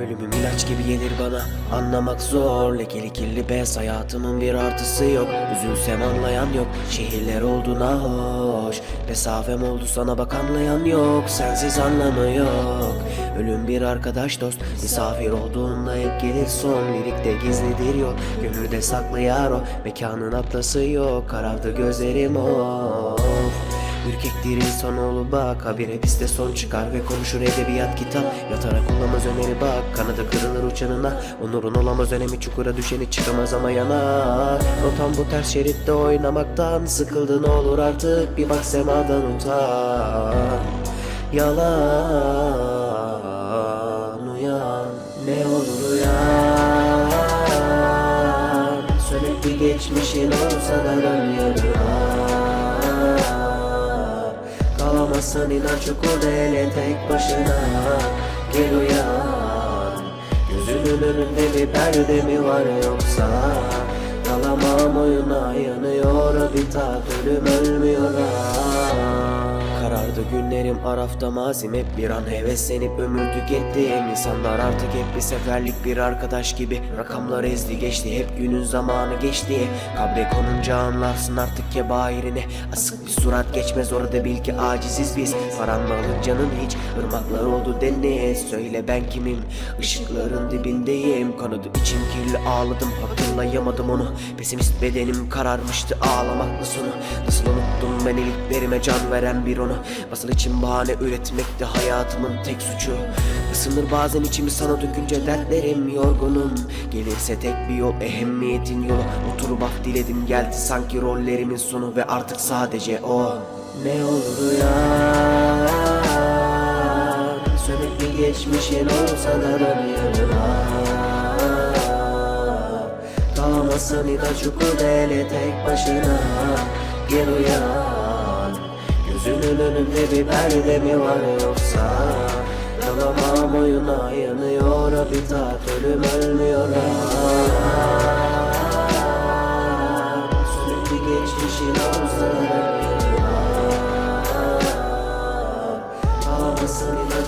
Ölümüm ilaç gibi gelir bana. Anlamak zor. Lekeli kirli bez. Hayatımın bir artısı yok. Üzülsem anlayan yok. Şehirler oldu hoş. Mesafem oldu sana bak anlayan yok. Sensiz anlamı yok. Ölüm bir arkadaş dost. Misafir olduğunda hep gelir son. Lirikte gizlidir yol. Gönülde saklı yar o. Mekanın atlası yok. Karardı gözlerim of Ürkektir insanoğlu bak Habire bizde son çıkar ve konuşur edebiyat kitap. Yatarak olamaz öneri bak Kanadı kırılır uçanına. Onurun olamaz önemi çukura düşeni çıkamaz ama yanar. Rotam bu ters şeritte oynamaktan Sıkıldın olur artık bir bak semadan utan. Yalan uyan Ne olur uyan. Sönük bir geçmişin olsa da dön Kalamazsan inan çukurda ele tek başına. Gel uyan. Gözünün önünde bir perde mi var yoksa? Kalamam oyuna yanıyor o bir tat ölüm ölmüyor. ha Karardı günlerim arafta mazim hep bir an heveslenip ömürdük ettiğim insanlar artık hep bir seferlik bir arkadaş gibi. Rakamlar ezdi geçti hep günün zamanı geçti. Kabre konunca anlarsın artık kebahirini Asık bir surat geçmez orada bil ki aciziz biz. Paran mı canın hiç ırmaklar oldu deniz Söyle ben kimim? Işıkların dibindeyim. Kanadı içim kirli ağladım hatırlayamadım onu. Pesimist bedenim kararmıştı ağlamaklı sonu? Nasıl unuttum ben iliklerime can veren bir onu Basıl için bahane üretmekti hayatımın tek suçu. Isınır bazen içimi sana dökünce dertlerim yorgunum. Gelirse tek bir yol ehemmiyetin yolu. Oturup af diledim geldi sanki rollerimin sonu. Ve artık sadece o. Ne olur uyan Sönük geçmişin olsa da yanına Kalamazsın ida çukurda ele tek başına. Gel uyan Gözünün önünde bir perde mi var yoksa? Kalamam oyuna yanıyor o bir tat ölüm ölmüyor. Ha bir geçmişin olsa da yanına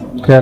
Yeah.